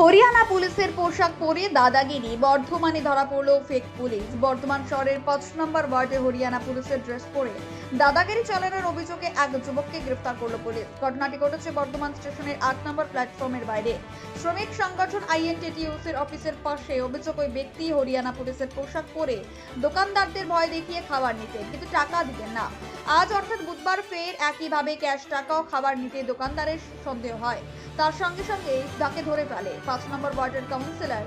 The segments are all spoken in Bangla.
হরিয়ানা পুলিশের পোশাক পরে দাদাগিরি, বর্ধমানে ধরা পড়ল ফেক পুলিশ। বর্ধমান শহরের পাঁচ নম্বর ওয়ার্ডে হরিয়ানা পুলিশের ড্রেস পরে দাদাগিরি চালানোর অভিযোগে এক যুবককে গ্রেফতার করল পুলিশ। ঘটনাটি ঘটেছে বর্ধমান স্টেশনের আট নম্বর প্ল্যাটফর্মের বাইরে। শ্রমিক সংগঠন আইএনটিটিউসির অফিসের পাশে অভিযোগ ওই ব্যক্তি হরিয়ানা পুলিশের পোশাক পরে দোকানদারদের ভয় দেখিয়ে খাবার নিতে কিন্তু টাকা দিতেন না। আজ অর্থাৎ বুধবার ফের একইভাবে ক্যাশ টাকা খাবার নিতে দোকানদারের সন্দেহ হয়। তার সঙ্গে সঙ্গে তাকে ধরে ফেলে। পাঁচ নম্বর ওয়ার্ডের কাউন্সিলর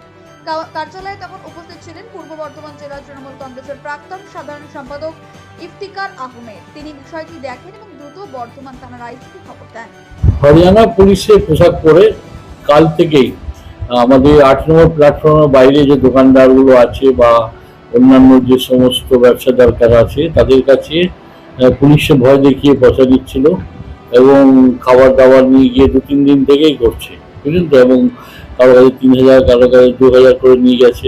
কার্যালয়ে তখন উপস্থিত ছিলেন পূর্ব বর্ধমান জেলা তৃণমূল কংগ্রেসের প্রাক্তন সাধারণ সম্পাদক ইফতিকার আহমেদ। তিনি বিষয়টি দেখেন এবং দ্রুত বর্ধমান থানার আইসিকে খবর দেন। হরিয়ানা পুলিশের পোশাক পরে কাল থেকেই আমাদের আট নম্বর প্ল্যাটফর্মের বাইরে যে দোকানদারগুলো আছে বা অন্যান্য যে সমস্ত ব্যবসাদার আছে, তাদের কাছে পুলিশে ভয় দেখিয়ে পয়সা দিচ্ছিল এবং খাবার দাবার নিয়ে গিয়ে দু, তিন দিন থেকেই করছে, বুঝলেন তো? এবং কারও কাছে তিন হাজার, কারও কাছে দু হাজার করে নিয়ে গেছে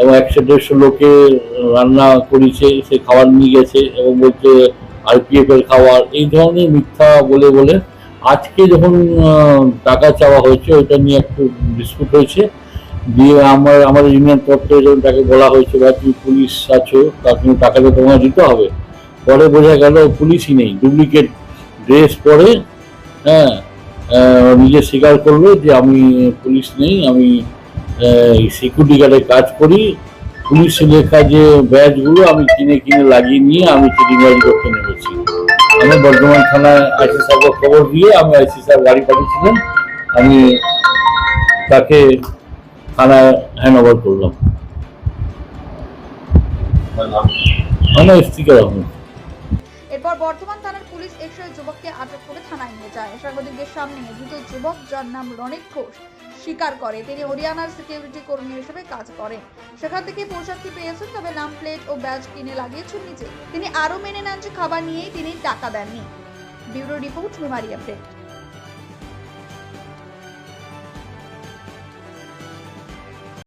এবং একশো, দেড়শো লোকে রান্না করেছে, সে খাবার নিয়ে গেছে এবং বলছে আরপিএফ এর খাবার। এই ধরনের মিথ্যা বলে বলে আজকে যখন টাকা চাওয়া হয়েছে, ওইটা নিয়ে একটু ডিসপুট হয়েছে। দিয়ে আমার, আমাদের ইউনিয়ন থেকে যখন তাকে বলা হয়েছে বা তুমি পুলিশ আছো, তার তুমি টাকাটা তোমার দিতে হবে। পরে বোঝা গেল পুলিশই নেই ডুপ্লিকেট ড্রেস পরে হ্যাঁ নিজে স্বীকার করল যে আমি পুলিশ নেই, আমি সিকিউরিটি গার্ডে কাজ করি। পুলিশ লেখা যে ব্যাচগুলো আমি কিনে কিনে লাগিয়ে নিয়ে আমি চিটিংবাজি করতে নেমেছি। আমি বর্ধমান থানায় আইসি সাহেবকে খবর দিয়ে আমি আইসি সাহেব গাড়ি পাঠিয়েছিলাম। আমি তাকে থানায় হ্যান্ড ওভার করলাম। মানে স্টিকার আহমেদ বর্ধমান থানার পুলিশ এসে যুবককে আটক করে থানায় নিয়ে যায়। সাংবাদিকদের সামনে ধৃত যুবক যার নাম রনিত ঘোষ স্বীকার করে। তিনি হরিয়ানার সিকিউরিটি কর্মী হিসেবে কাজ করেন। সেখান থেকে পোশাকটি পেয়েছেন? তবে নাম প্লেট ও ব্যাজ কিনে লাগিয়েছেন নিজে। তিনি আরও মেনে নেন যে খাবার নিয়েই তিনি টাকা দেননি। Bureau report Memari update.